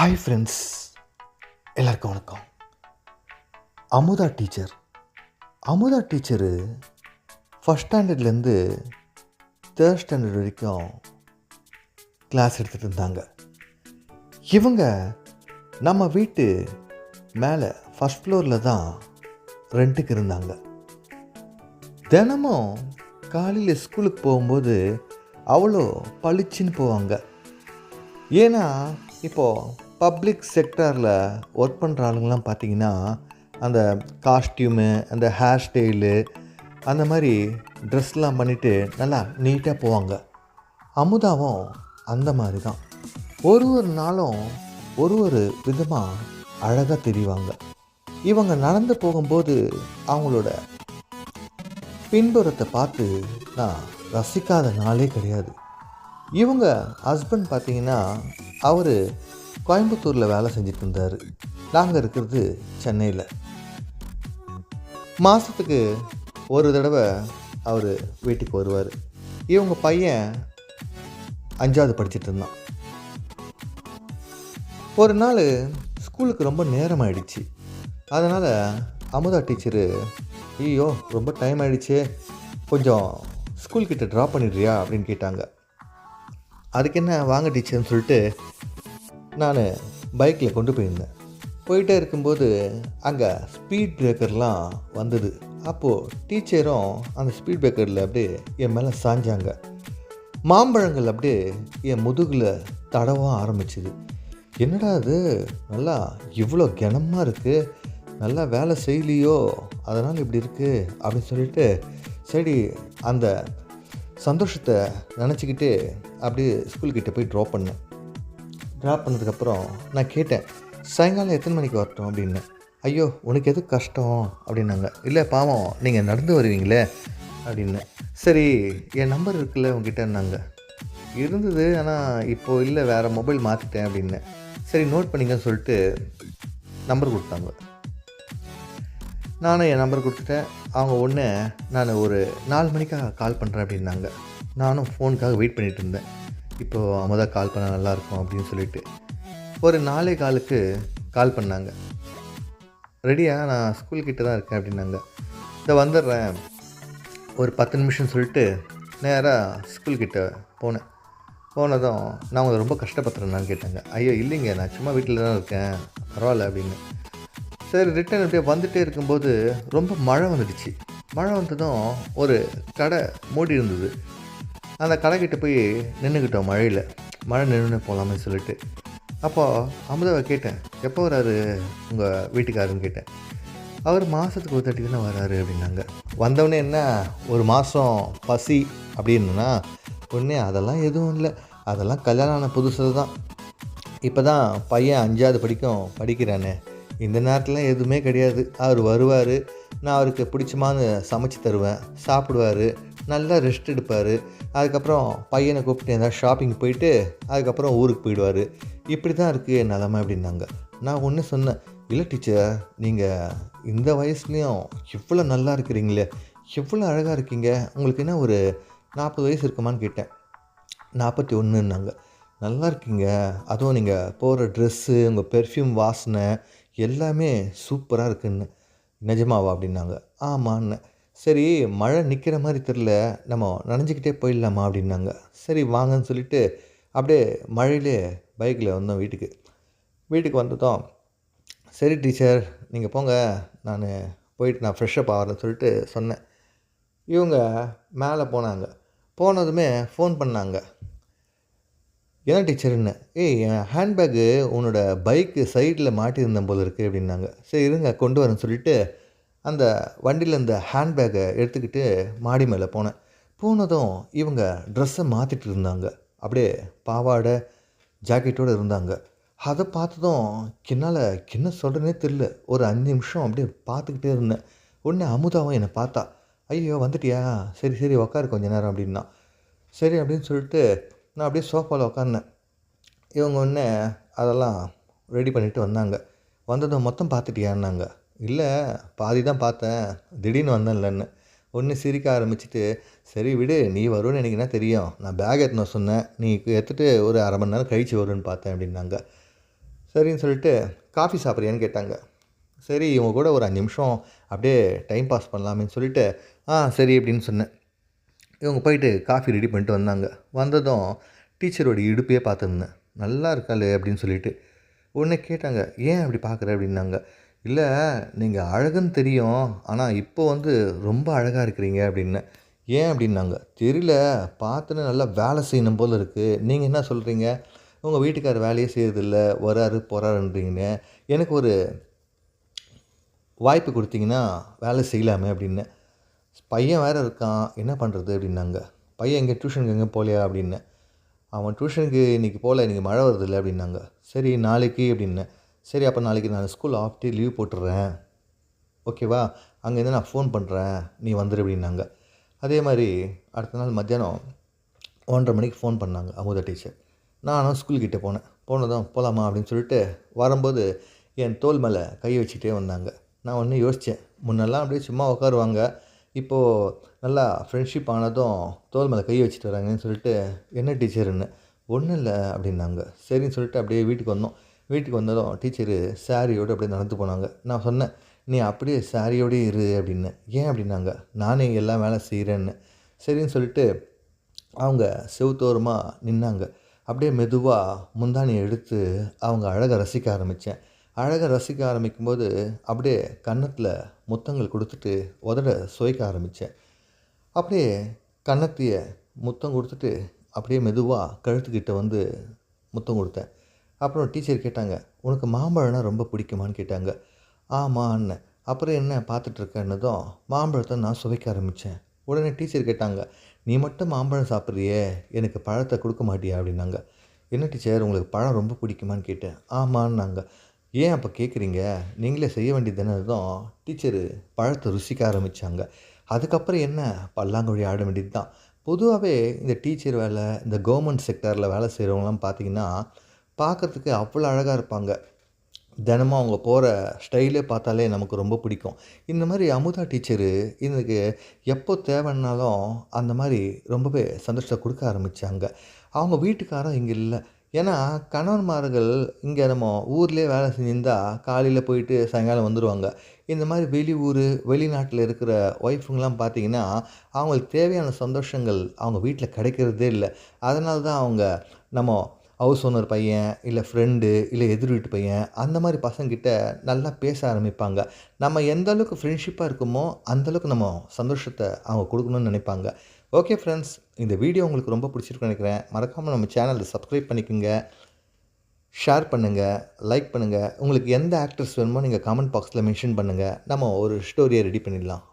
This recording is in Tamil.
ஹாய் ஃப்ரெண்ட்ஸ் எல்லாருக்கும் வணக்கம். Amudha teacher Amudha teacher first ஸ்டாண்டர்ட்லேருந்து third standard வரைக்கும் கிளாஸ் எடுத்துகிட்டு இருந்தாங்க. இவங்க நம்ம வீட்டு மேலே ஃபஸ்ட் ஃப்ளோரில் தான் ரெண்ட்டுக்கு இருந்தாங்க. தினமும் காலையில் ஸ்கூலுக்கு போகும்போது அவ்வளோ பளிச்சுன்னு போவாங்க. ஏன்னா இப்போது பப்ளிக் செக்டாரில் ஒர்க் பண்ணுற ஆளுங்கள்லாம் பார்த்தீங்கன்னா அந்த காஸ்டியூமு அந்த ஹேர் ஸ்டைலு அந்த மாதிரி ட்ரெஸ்லாம் பண்ணிவிட்டு நல்லா நீட்டாக போவாங்க. அமுதாவும் அந்த மாதிரி தான். ஒரு ஒரு நாளும் ஒரு ஒரு விதமாக அழகாக தெரிவாங்க. இவங்க நடந்து போகும்போது அவங்களோட பின்புறத்தை பார்த்து நான் ரசிக்காத நாளே கிடையாது. இவங்க ஹஸ்பண்ட் பார்த்தீங்கன்னா அவர் கோயம்புத்தூரில் வேலை செஞ்சுட்டு இருந்தார். நாங்கள் இருக்கிறது சென்னையில். மாதத்துக்கு ஒரு தடவை அவர் வீட்டுக்கு வருவார். இவங்க பையன் அஞ்சாவது படிச்சிட்டு இருந்தான். ஒரு நாள் ஸ்கூலுக்கு ரொம்ப நேரம் ஆயிடுச்சு அதனால் அமுதா டீச்சரு ஐயோ ரொம்ப டைம் ஆயிடுச்சு. கொஞ்சம் ஸ்கூல் கிட்ட ட்ராப் பண்ணிடுறியா? அப்படின்னு கேட்டாங்க. அதுக்கு என்ன வாங்க டீச்சர்னு சொல்லிட்டு நான் பைக்கில் கொண்டு போயிருந்தேன். போயிட்டே இருக்கும்போது அங்கே ஸ்பீட் பிரேக்கர்லாம் வந்தது. அப்போது டீச்சரும் அந்த ஸ்பீட் பிரேக்கரில் அப்படியே என் மேலே சாஞ்சாங்க. மாம்பழங்கள் அப்படியே என் முதுகில் தடவ ஆரம்பிச்சுது. என்னடா அது நல்லா இவ்வளோ கனமாக இருக்குது நல்லா வேலை செய்யலையோ? அதனால் இப்படி இருக்குது அப்படின்னு சொல்லிட்டு சரி அந்த சந்தோஷத்தை நினச்சிக்கிட்டு அப்படியே ஸ்கூல்கிட்ட போய் ட்ராப் பண்ணேன். ட்ராப் பண்ணதுக்கப்புறம் நான் கேட்டேன் சாயங்காலம் எத்தனை மணிக்கு வரட்டும்? அப்படின்னு. ஐயோ உனக்கு எது கஷ்டம்? அப்படின்னாங்க. இல்லை பாவம் நீங்கள் நடந்து வருவீங்களே? அப்படின்னு. சரி என் நம்பர் இருக்குல்ல உங்ககிட்டன்னாங்க இருந்தது ஆனால் இப்போது இல்லை வேறு மொபைல் மாற்றிட்டேன் அப்படின்னு. சரி நோட் பண்ணிங்கன்னு சொல்லிட்டு நம்பர் கொடுத்தாங்க. நானும் என் நம்பர் கொடுத்துட்டேன். அவங்க ஒன்று நான் ஒரு நாலு மணிக்காக கால் பண்ணுறேன் அப்படின்னாங்க. நானும் ஃபோனுக்காக வெயிட் பண்ணிகிட்டு இருந்தேன். இப்போது அமுதா கால் பண்ணால் நல்லாயிருக்கும் அப்படின்னு சொல்லிட்டு ஒரு நாலே காலுக்கு கால் பண்ணாங்க. ரெடியாக நான் ஸ்கூல் கிட்ட தான் இருக்கேன் அப்படின்னாங்க. இதை வந்துடுறேன். ஒரு பத்து நிமிஷம் சொல்லிட்டு நேராக ஸ்கூல் கிட்ட போனேன். போனதும் நான் உங்களை ரொம்ப கஷ்டப்படுறேன்னு கேட்டாங்க. ஐயோ இல்லைங்க நான் சும்மா வீட்டில் தான் இருக்கேன் பரவாயில்ல அப்படின்னு. சரி ரிட்டன் அப்படியே வந்துகிட்டே இருக்கும்போது ரொம்ப மழை வந்துடுச்சு. மழை வந்ததும் ஒரு கடை மூடி இருந்தது. அந்த கடைக்கிட்ட போய் நின்றுக்கிட்டோம் மழையில். மழை நின்று போகலாமே சொல்லிட்டு. அப்போது அமுதாவை கேட்டேன் எப்போ வராரு உங்கள் வீட்டுக்காருன்னு கேட்டேன். அவர் மாதத்துக்கு ஒரு தாட்டி தானே வராரு அப்படின்னாங்க. வந்தவொடனே என்ன ஒரு மாதம் பசி அப்படின்னா ஒன்றே அதெல்லாம் எதுவும் இல்லை. அதெல்லாம் கல்யாணம் ஆன புதுசில் தான். இப்போ தான் பையன் அஞ்சாவது படிக்கும் படிக்கிறானே. இந்த நேரத்தில் எதுவுமே கிடையாது. அவர் வருவார். நான் அவருக்கு பிடிச்சமானு சமைச்சு தருவேன். சாப்பிடுவார். நல்லா ரெஸ்ட் எடுப்பார். அதுக்கப்புறம் பையனை கூப்பிட்டு எதாவது ஷாப்பிங் போயிட்டு அதுக்கப்புறம் ஊருக்கு போயிடுவார். இப்படி தான் இருக்குது என் நிலமை அப்படின்னாங்க. நான் ஒன்று சொன்னேன் இல்லை டீச்சர் நீங்கள் இந்த வயசுலேயும் இவ்வளோ நல்லா இருக்கிறீங்களே எவ்வளோ அழகாக இருக்கீங்க. உங்களுக்கு என்ன ஒரு நாற்பது வயசு இருக்குமான்னு கேட்டேன். நாற்பத்தி ஒன்றுன்னாங்க நல்லா இருக்கீங்க. அதுவும் நீங்கள் போகிற ட்ரெஸ்ஸு உங்கள் பெர்ஃப்யூம் வாசனை எல்லாமே சூப்பராக இருக்குன்னு. நிஜமாவா? அப்படின்னாங்க. ஆமான்னு. சரி மழை நிற்கிற மாதிரி தெரில நம்ம நனைஞ்சிக்கிட்டே போயிடலாமா அப்படின்னாங்க. சரி வாங்கன்னு சொல்லிட்டு அப்படியே மழையிலே பைக்கில் வந்தோம் வீட்டுக்கு. வீட்டுக்கு வந்ததும் சரி டீச்சர் நீங்கள் போங்க. நான் போயிட்டு நான் ஃப்ரெஷ்ஷப் ஆகிறேன்னு சொல்லிட்டு சொன்னேன். இவங்க மேலே போனாங்க. போனதுமே ஃபோன் பண்ணாங்க. என்ன டீச்சர்னு ஏய் என் ஹேண்ட்பேக்கு உன்னோட பைக்கு சைடில் மாட்டியிருந்தேன் போல இருக்குது அப்படின்னாங்க. சரி இருங்க கொண்டு வரேன்னு சொல்லிட்டு அந்த வண்டியில் இந்த ஹேண்ட்பேக்கை எடுத்துக்கிட்டு மாடி மேலே போனேன். போனதும் இவங்க ட்ரெஸ்ஸை மாற்றிட்டு இருந்தாங்க. அப்படியே பாவாடை ஜாக்கெட்டோடு இருந்தாங்க. அதை பார்த்ததும் என்னால் என்ன சொல்கிறேனே தெரில ஒரு அஞ்சு நிமிஷம் அப்படியே பார்த்துக்கிட்டே இருந்தேன். உடனே அமுதாவும் என்னை பார்த்தா ஐயோ வந்துட்டியா? சரி சரி உக்காரு கொஞ்ச நேரம் அப்படின்னா. சரி அப்படின்னு சொல்லிட்டு நான் அப்படியே சோஃபாவில் உக்காந்தேன். இவங்க ஒன்று அதெல்லாம் ரெடி பண்ணிவிட்டு வந்தாங்க. வந்ததும் மொத்தம் பார்த்துட்டியான்னாங்க. இல்லை பாதி தான் பார்த்தேன். திடீர்னு வந்தேன்லன்னு ஒன்று சிரிக்க ஆரம்பிச்சிட்டு சரி விடு நீ வரும்னு எனக்கு என்ன தெரியும்? நான் பேக் எடுத்துன்னு சொன்னேன். நீ எடுத்துகிட்டு ஒரு அரை மணி நேரம் கழிச்சு வரும்னு பார்த்தேன் அப்படின்னாங்க. சரின்னு சொல்லிட்டு காஃபி சாப்பிட்றியான்னு கேட்டாங்க. சரி இவங்க கூட ஒரு அஞ்சு நிமிஷம் அப்படியே டைம் பாஸ் பண்ணலாமேன்னு சொல்லிட்டு ஆ சரி அப்படின்னு சொன்னேன். இவங்க போயிட்டு காஃபி ரெடி பண்ணிட்டு வந்தாங்க. வந்ததும் டீச்சரோட இடுப்பையே பார்த்துருந்தேன். நல்லா இருக்காளே அப்படின்னு சொல்லிட்டு. உடனே கேட்டாங்க ஏன் அப்படி பார்க்குற? அப்படின்னாங்க. இல்லை நீங்கள் அழகுன்னு தெரியும் ஆனால் இப்போ வந்து ரொம்ப அழகாக இருக்கிறீங்க அப்படின்னு. ஏன்? அப்படின்னாங்க. தெரியல பார்த்துன்னு நல்லா வேலை செய்யணும் போல் இருக்குது நீங்கள் என்ன சொல்கிறீங்க உங்கள் வீட்டுக்கார் வேலையே செய்கிறதில்ல வராரு போகிறாருன்றீங்க எனக்கு ஒரு வாய்ப்பு கொடுத்தீங்கன்னா வேலை செய்யலாமே அப்படின்னு. பையன் வேறு இருக்கான். என்ன பண்ணுறது அப்படின்னாங்க. பையன் எங்கே டியூஷனுக்கு எங்கே போகலையா? அப்படின்னு. அவன் டியூஷனுக்கு இன்றைக்கி போகல. இன்றைக்கி மழை வருதில்ல அப்படின்னாங்க. சரி நாளைக்கு அப்படின்னு. சரி அப்போ நாளைக்கு நான் ஸ்கூல் ஆஃப் டே லீவ் போட்டுடுறேன் ஓகேவா அங்கேருந்து நான் ஃபோன் பண்ணுறேன் நீ வந்துடு அப்படின்னாங்க. அதே மாதிரி அடுத்த நாள் மத்தியானம் ஒன்றரை மணிக்கு ஃபோன் பண்ணாங்க அமுதா டீச்சர் நானும் ஸ்கூல்கிட்ட போனேன். போனதும் போகலாமா அப்படின்னு சொல்லிட்டு வரும்போது என் தோல் மேலே கை வச்சுட்டே வந்தாங்க. நான் ஒன்று யோசித்தேன் முன்னெல்லாம் அப்படியே சும்மா உட்காருவாங்க இப்போது நல்லா ஃப்ரெண்ட்ஷிப் ஆனதும் தோல் மேலே கை வச்சுட்டு வராங்கன்னு சொல்லிட்டு என்ன டீச்சர்னு ஒன்றும் இல்லை அப்படின்னாங்க. சரின்னு சொல்லிட்டு அப்படியே வீட்டுக்கு வந்தோம். வீட்டுக்கு வந்ததும் டீச்சரு சாரியோடு அப்படியே நடந்து போனாங்க. நான் சொன்னேன் நீ அப்படியே சாரியோடயே இரு அப்படின்னு. ஏன் அப்படின்னாங்க? நானே எல்லாம் வேலை செய்கிறேன்னு சரின்னு சொல்லிட்டு அவங்க செவுத்தோரமாக நின்னாங்க. அப்படியே மெதுவாக முந்தானியை எடுத்து அவங்க அழகை ரசிக்க ஆரம்பித்தேன் அழகை ரசிக்க ஆரம்பிக்கும்போது அப்படியே கன்னத்தில் முத்தங்கள் கொடுத்துட்டு உதட சுவைக்க ஆரம்பித்தேன் அப்படியே கன்னத்திய முத்தம் கொடுத்துட்டு அப்படியே மெதுவாக கழுத்துக்கிட்ட வந்து முத்தம் கொடுத்தேன். அப்புறம் டீச்சர் கேட்டாங்க உனக்கு மாம்பழம்னா ரொம்ப பிடிக்குமான்னு கேட்டாங்க. ஆமான்னு அப்புறம் என்ன பார்த்துட்ருக்கேன்னதும் மாம்பழத்தை நான் சுவைக்க ஆரம்பித்தேன் உடனே டீச்சர் கேட்டாங்க நீ மட்டும் மாம்பழம் சாப்பிட்றியே? எனக்கு பழத்தை கொடுக்க மாட்டியா? அப்படின்னாங்க. என்ன டீச்சர் உங்களுக்கு பழம் ரொம்ப பிடிக்குமான்னு கேட்டேன். ஆமான்னாங்க. ஏன் அப்போ கேட்குறீங்க நீங்களே செய்ய வேண்டியது என்னதும் டீச்சரு பழத்தை ருசிக்க ஆரம்பித்தாங்க அதுக்கப்புறம் என்ன? பல்லாங்குழி ஆட வேண்டியது தான் பொதுவாகவே இந்த டீச்சர் வேலை இந்த கவர்மெண்ட் செக்டரில் வேலை செய்கிறவங்களாம் பார்த்தீங்கன்னா பார்க்குறதுக்கு அவ்வளோ அழகாக இருப்பாங்க. தினமும் அவங்க போகிற ஸ்டைலே பார்த்தாலே நமக்கு ரொம்ப பிடிக்கும். இந்த மாதிரி அமுதா டீச்சரு எனக்கு எப்போ தேவைன்னாலும் அந்த மாதிரி ரொம்பவே சந்தோஷத்தை கொடுக்க ஆரம்பித்தாங்க அவங்க வீட்டுக்காரரும் இங்கே இல்லை. ஏன்னா கணவன்மார்கள் இங்கே நம்ம ஊர்லேயே வேலை செஞ்சிருந்தால் காலையில் போயிட்டு சாயங்காலம் வந்துடுவாங்க இந்த மாதிரி வெளியூர் வெளிநாட்டில் இருக்கிற ஒய்ஃபுங்கெலாம் பார்த்தீங்கன்னா அவங்களுக்கு தேவையான சந்தோஷங்கள் அவங்க வீட்டில் கிடைக்கிறதே இல்லை. அதனால தான் அவங்க நம்ம ஹவுஸ் ஓனர் பையன் இல்லை ஃப்ரெண்டு இல்லை எதிர் வீட்டு பையன் அந்த மாதிரி பசங்கிட்ட நல்லா பேச ஆரம்பிப்பாங்க. நம்ம எந்த அளவுக்கு ஃப்ரெண்ட்ஷிப்பாக இருக்குமோ அந்தளவுக்கு நம்ம சந்தோஷத்தை அவங்க கொடுக்கணும்னு நினைப்பாங்க. ஓகே ஃப்ரெண்ட்ஸ் இந்த வீடியோ உங்களுக்கு ரொம்ப பிடிச்சிருக்குன்னு நினைக்கிறேன். மறக்காமல் நம்ம சேனலில் சப்ஸ்கிரைப் பண்ணிக்கோங்க. ஷேர் பண்ணுங்கள் லைக் பண்ணுங்கள் உங்களுக்கு எந்த ஆக்டர்ஸ் வேணுமோ நீங்கள் கமெண்ட் பாக்ஸில் மென்ஷன் பண்ணுங்கள் நம்ம ஒரு ஸ்டோரியை ரெடி பண்ணிடலாம்.